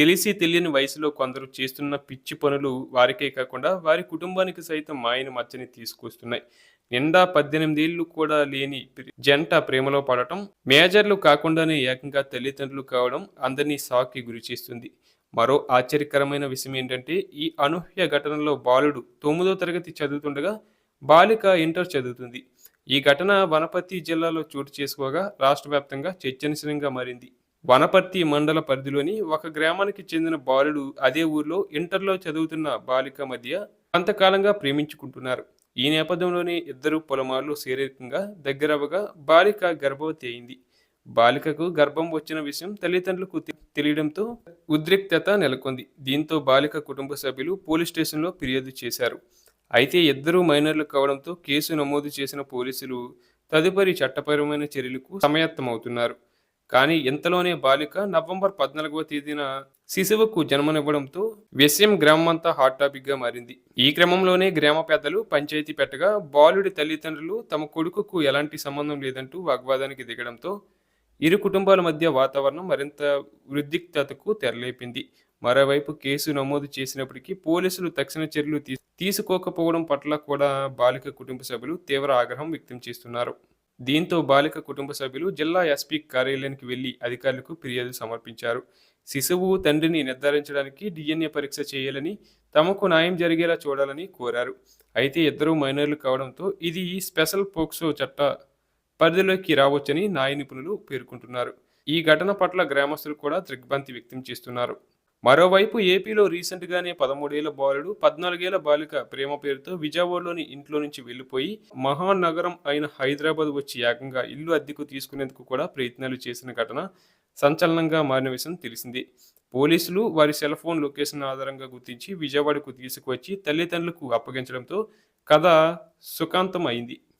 తెలిసి తెలియని వయసులో కొందరు చేస్తున్న పిచ్చి పనులు వారికే కాకుండా వారి కుటుంబానికి సైతం మాయన మచ్చని తీసుకొస్తున్నాయి. నిండా పద్దెనిమిదేళ్ళు కూడా లేని జంట ప్రేమలో పడటం మేజర్లు కాకుండానే ఏకంగా తల్లిదండ్రులు కావడం అందరినీ షాక్కి గురి చేస్తుంది. మరో ఆశ్చర్యకరమైన విషయం ఏంటంటే ఈ అనూహ్య ఘటనలో బాలుడు తొమ్మిదో తరగతి చదువుతుండగా బాలిక ఇంటర్ చదువుతుంది. ఈ ఘటన వనపర్తి జిల్లాలో చోటు చేసుకోగా రాష్ట్ర వ్యాప్తంగా చర్చనీయంగా మారింది. వనపర్తి మండల పరిధిలోని ఒక గ్రామానికి చెందిన బాలుడు అదే ఊర్లో ఇంటర్లో చదువుతున్న బాలిక మధ్య కొంతకాలంగా ప్రేమించుకుంటున్నారు. ఈ నేపథ్యంలోనే ఇద్దరు పొలమార్లు శారీరకంగా దగ్గరవగా బాలిక గర్భవతి అయింది. బాలికకు గర్భం వచ్చిన విషయం తల్లిదండ్రులకు తెలియడంతో ఉద్రిక్తత నెలకొంది. దీంతో బాలిక కుటుంబ సభ్యులు పోలీస్ స్టేషన్లో ఫిర్యాదు చేశారు. అయితే ఇద్దరు మైనర్లు కావడంతో కేసు నమోదు చేసిన పోలీసులు తదుపరి చట్టపరమైన చర్యలకు సమాయత్తమవుతున్నారు. కానీ ఇంతలోనే బాలిక నవంబర్ పద్నాలుగవ తేదీన శిశువుకు జన్మనివ్వడంతో విషయం గ్రామమంతా హాట్ టాపిక్గా మారింది. ఈ క్రమంలోనే గ్రామ పెద్దలు పంచాయతీ పెట్టగా బాలుడి తల్లిదండ్రులు తమ కొడుకుకు ఎలాంటి సంబంధం లేదంటూ వాగ్వాదానికి దిగడంతో ఇరు కుటుంబాల మధ్య వాతావరణం మరింత వృద్ధిక్తతకు తెరలేపింది. మరోవైపు కేసు నమోదు చేసినప్పటికీ పోలీసులు తక్షణ చర్యలు తీసుకోకపోవడం పట్ల కూడా బాలిక కుటుంబ సభ్యులు తీవ్ర ఆగ్రహం వ్యక్తం చేస్తున్నారు. దీంతో బాలిక కుటుంబ సభ్యులు జిల్లా ఎస్పీ కార్యాలయానికి వెళ్ళి అధికారులకు ఫిర్యాదు సమర్పించారు. శిశువు తండ్రిని నిర్ధారించడానికి డిఎన్ఏ పరీక్ష చేయాలని తమకు న్యాయం జరిగేలా చూడాలని కోరారు. అయితే ఇద్దరు మైనర్లు కావడంతో ఇది ఈ స్పెషల్ పోక్సో చట్ట పరిధిలోకి రావచ్చని న్యాయ నిపుణులు పేర్కొంటున్నారు. ఈ ఘటన పట్ల గ్రామస్తులు కూడా దిగ్భ్రాంతి వ్యక్తం చేస్తున్నారు. మరోవైపు ఏపీలో రీసెంట్గానే పదమూడేళ్ళ బాలుడు పద్నాలుగేళ్ళ బాలిక ప్రేమ పేరుతో విజయవాడలోని ఇంట్లో నుంచి వెళ్ళిపోయి మహానగరం అయిన హైదరాబాద్ వచ్చి ఏకంగా ఇల్లు అద్దెకు తీసుకునేందుకు కూడా ప్రయత్నాలు చేసిన ఘటన సంచలనంగా మారిన విషయం తెలిసింది. పోలీసులు వారి సెల్ ఫోన్ లొకేషన్ ఆధారంగా గుర్తించి విజయవాడకు తీసుకువచ్చి తల్లిదండ్రులకు అప్పగించడంతో కథ సుఖాంతం అయింది